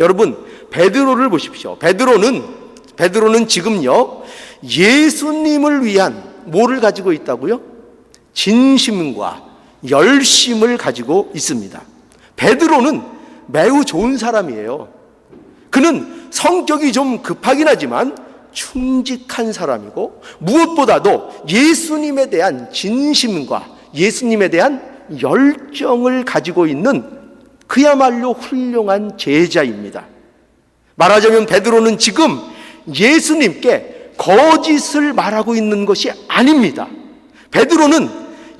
여러분 베드로를 보십시오. 베드로는 베드로는 지금요 예수님을 위한 뭐를 가지고 있다고요? 진심과 열심을 가지고 있습니다. 베드로는 매우 좋은 사람이에요. 그는 성격이 좀 급하긴 하지만 충직한 사람이고 무엇보다도 예수님에 대한 진심과 예수님에 대한 열정을 가지고 있는 그야말로 훌륭한 제자입니다. 말하자면 베드로는 지금 예수님께 거짓을 말하고 있는 것이 아닙니다. 베드로는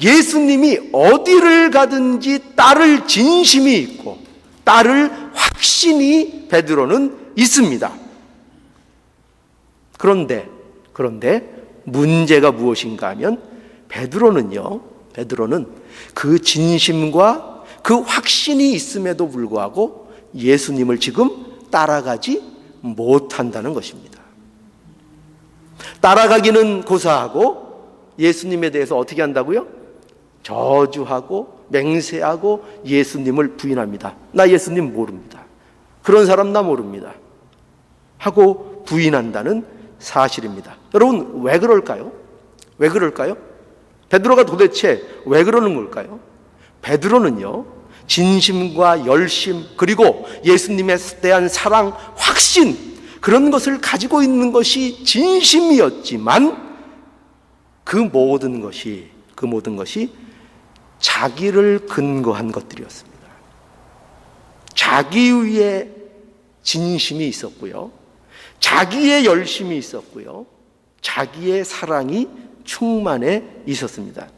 예수님이 어디를 가든지 따를 진심이 있고 따를 확신이 베드로는 있습니다. 그런데 그런데 문제가 무엇인가 하면 베드로는요. 베드로는 그 진심과 그 확신이 있음에도 불구하고 예수님을 지금 따라가지 못한다는 것입니다. 따라가기는 고사하고 예수님에 대해서 어떻게 한다고요? 저주하고 맹세하고 예수님을 부인합니다. 나 예수님 모릅니다. 그런 사람 나 모릅니다. 하고 부인한다는 사실입니다. 여러분 왜 그럴까요? 왜 그럴까요? 베드로가 도대체 왜 그러는 걸까요? 베드로는요. 진심과 열심 그리고 예수님에 대한 사랑, 확신 그런 것을 가지고 있는 것이 진심이었지만 그 모든 것이 그 모든 것이 자기를 근거한 것들이었습니다. 자기의 진심이 있었고요. 자기의 열심이 있었고요. 자기의 사랑이 충만해 있었습니다.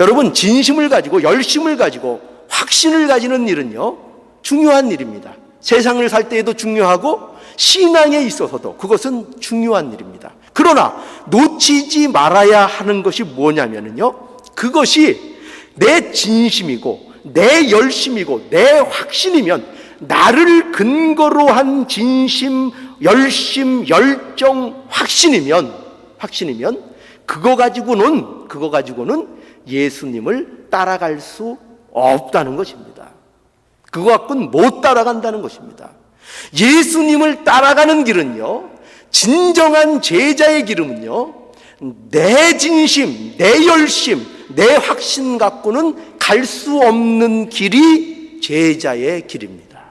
여러분, 진심을 가지고 열심을 가지고 확신을 가지는 일은요, 중요한 일입니다. 세상을 살 때에도 중요하고 신앙에 있어서도 그것은 중요한 일입니다. 그러나 놓치지 말아야 하는 것이 뭐냐면요. 그것이 내 진심이고 내 열심이고 내 확신이면 나를 근거로 한 진심, 열심, 열정, 확신이면 확신이면 그거 가지고는 그거 가지고는 예수님을 따라갈 수 없다는 것입니다. 그거 갖고는 못 따라간다는 것입니다. 예수님을 따라가는 길은요, 진정한 제자의 길은요, 내 진심, 내 열심, 내 확신 갖고는 갈 수 없는 길이 제자의 길입니다.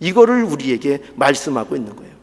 이거를 우리에게 말씀하고 있는 거예요.